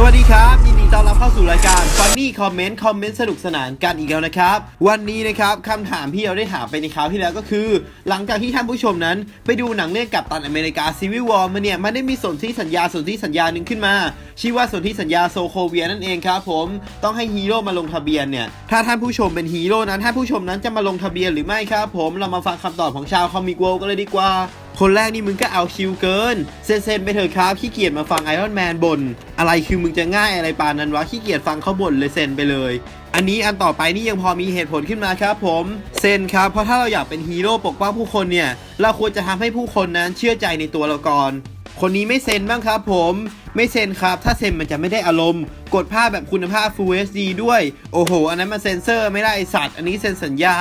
สวัสดีครับ ยินดีต้อนรับเข้าสู่รายการ Funny Comment คอมเมนต์สนุกสนานกันอีกแล้วนะครับ วันนี้นะครับคำถามที่เราได้ถามไปในคราวที่แล้วก็คือ หลังจากที่ท่านผู้ชมนั้น ไปดูหนังเรื่องกัปตันอเมริกาซีวิววอร์มาเนี่ย มันได้มีสนธิสัญญาสนธิสัญญาหนึ่งขึ้นมา ชื่อว่าสนธิสัญญาโซโคเวียนั่นเองครับผมต้องให้ฮีโร่มาลงทะเบียนเนี่ยถ้าท่านผู้ชมเป็นฮีโร่นั้นท่านผู้ชมนั้นจะมาลงทะเบียนหรือไม่ครับผมเรามาฟังคำตอบของชาวคอมิกเวิลด์กันเลยดีกว่า คนแรกนี่มึงก็เอาคิวเกิน เซนๆไปเถอะครับขี้เกียจมาฟังไอรอนแมนบน่นอะไรคือมึงจะง่ายอะไรปานนั้นวะขี้เกียจฟังเขาบ่นเลยเซนไปเลย อันนี้อันต่อไปนี่ยังพอมีเหตุผลขึ้นมาครับผม เซนครับเพราะถ้าเราอยากเป็นฮีโร่ปกป้องผู้คนเนี่ยเราควรจะทำให้ผู้คนนั้นเชื่อใจในตัวเราก่อน คนนี้ไม่เซ็นบ้างครับผมไม่เซ็นครับ ถ้าเซ็นมันจะไม่ได้อารมณ์ กดภาพแบบคุณภาพ Full HD ด้วย โอ้โห อันนั้นมันเซ็นเซอร์ไม่ได้ไอสัตว์ อันนี้เซ็นสัญญา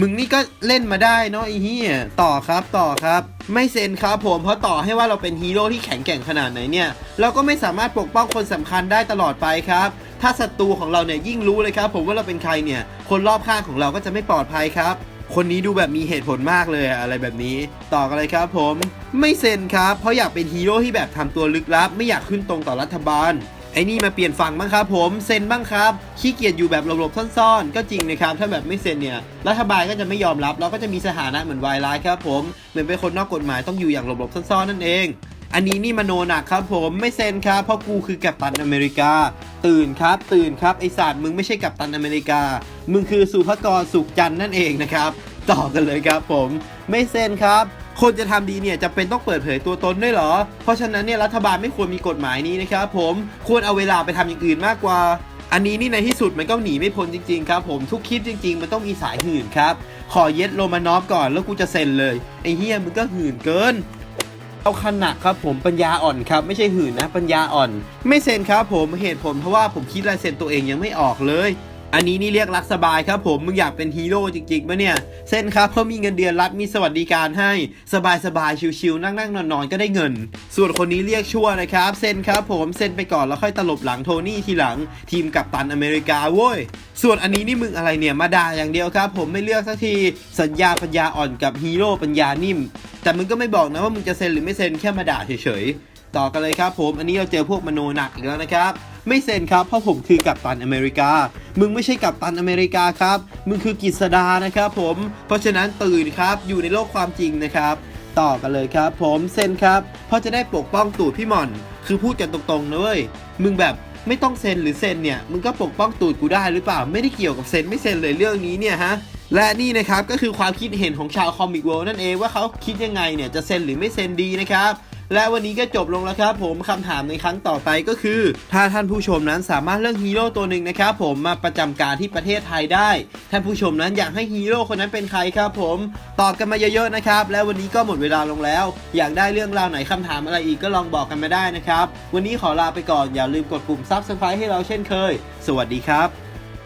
มึงนี่ก็เล่นมาได้เนาะไอ้เหี้ยต่อครับต่อครับ ไม่เซ็นครับผม เพราะต่อให้ว่าเราเป็นฮีโร่ที่แข็งแกร่งขนาดไหนเนี่ย เราก็ไม่สามารถปกป้องคนสำคัญได้ตลอดไปครับ ถ้าศัตรูของเราเนี่ยยิ่งรู้เลยครับ ผมว่าเราเป็นใครเนี่ย คนรอบข้างของเราก็จะไม่ปลอดภัยครับ คนนี้ดูแบบมีเหตุผลมากเลยอะไรแบบนี้ ต่อกันเลยครับผม ไม่เซ็นครับ เพราะอยากเป็นฮีโร่ที่แบบทำตัวลึกลับ ไม่อยากขึ้นตรงต่อรัฐบาลไอ้นี่มาเปลี่ยนฝั่งบ้างครับผมเซ็นบ้างครับขี้เกียจอยู่แบบหลบๆซ่อนๆ ก็จริงนะครับ ถ้าแบบไม่เซ็นเนี่ยรัฐบาลก็จะไม่ยอมรับแล้วก็จะมีสถานะเหมือนวายร้ายครับผมเหมือนเป็นคนนอกกฎหมายต้องอยู่อย่างหลบๆซ่อนๆนั่นเอง อันนี้นี่มโนหนักครับผมไม่เซ็นครับเพราะกูคือกัปตันอเมริกา ตื่นครับ ตื่นครับไอสัตว์มึงไม่ใช่กัปตันอเมริกา มึงคือสุภกรสุขจันนั่นเองนะครับ ต่อกันเลยครับผม ไม่เซ็นครับคนจะทำดีเนี่ยจะเป็นต้องเปิดเผยตัวตนด้วยเหรอ เพราะฉะนั้นเนี่ยรัฐบาลไม่ควรมีกฎหมายนี้นะครับผมควรเอาเวลาไปทำอย่างอื่นมากกว่า อันนี้นี่ในที่สุดมันก็หนีไม่พ้นจริงๆครับผมทุกคลิปจริง ๆ มันต้องมีสายหื่นครับ ขอเย็ดโรมานอฟก่อนแล้วกูจะเซ็นเลยไอ้เฮียมึงก็หื่นเกิน เอาขนาดครับผมปัญญาอ่อนครับ ไม่ใช่หื่นนะ ปัญญาอ่อน ไม่เซ็นครับผมเหตุผลเพราะว่าผมคิดลายเซ็นตัวเองยังไม่ออกเลย อันนี้นี่เรียกรักสบายครับผมมึงอยากเป็นฮีโร่จริงๆปะเนี่ยเซ็นครับเพราะมีเงินเดือนรัฐมีสวัสดิการให้สบายสบายๆชิวๆนั่งๆนอนๆก็ได้เงิน ส่วนคนนี้เรียกชั่วนะครับเซ็นครับผมเซ็นไปก่อนแล้วค่อยตลบหลังโทนี่ทีหลัง ทีมกัปตันอเมริกาโว้ยส่วนอันนี้นี่มึงอะไรเนี่ยมาด่าอย่างเดียวครับ ผมไม่เลือกสักทีสัญญาปัญญาอ่อนกับฮีโร่ปัญญานิ่ม แต่มึงก็ไม่บอกนะว่ามึงจะเซ็นหรือไม่เซ็นแค่มาด่าเฉยๆ ต่อกันเลยครับผม อันนี้เราเจอพวกมโนหนักอีกแล้วนะครับ ไม่เซ็นครับเพราะผมคือกัปตันอเมริกา มึงไม่ใช่กัปตันอเมริกาครับ มึงคือกฤษดานะครับผม เพราะฉะนั้นตื่นครับอยู่ในโลกความจริงนะครับต่อกันเลยครับ ผมเซ็นครับ เพราะจะได้ปกป้องตูดพี่หม่อน คือพูดกันตรงๆนะเว้ยมึงแบบไม่ต้องเซ็นหรือเซ็นเนี่ย มึงก็ปกป้องตูดกูได้หรือเปล่า ไม่ได้เกี่ยวกับเซ็นไม่เซ็นเลยเรื่องนี้เนี่ยฮะ และนี่นะครับก็คือความคิดเห็นของชาวคอมิกเวิลด์นั่นเองว่าเขาคิดยังไงเนี่ยจะเซ็นหรือไม่เซ็นดีนะครับและวันนี้ก็จบลงแล้วครับผมคำถามในครั้งต่อไปก็คือ ถ้าท่านผู้ชมนั้นสามารถเลือกฮีโร่ตัวหนึ่งนะครับผมมาประจำการที่ประเทศไทยได้ ท่านผู้ชมนั้นอยากให้ฮีโร่คนนั้นเป็นใครครับผมตอบกันมาเยอะๆนะครับ และวันนี้ก็หมดเวลาลงแล้ว อยากได้เรื่องราวไหนคำถามอะไรอีกก็ลองบอกกันมาได้นะครับ วันนี้ขอลาไปก่อนอย่าลืมกดปุ่ม subscribe ให้เราเช่นเคย สวัสดีครับ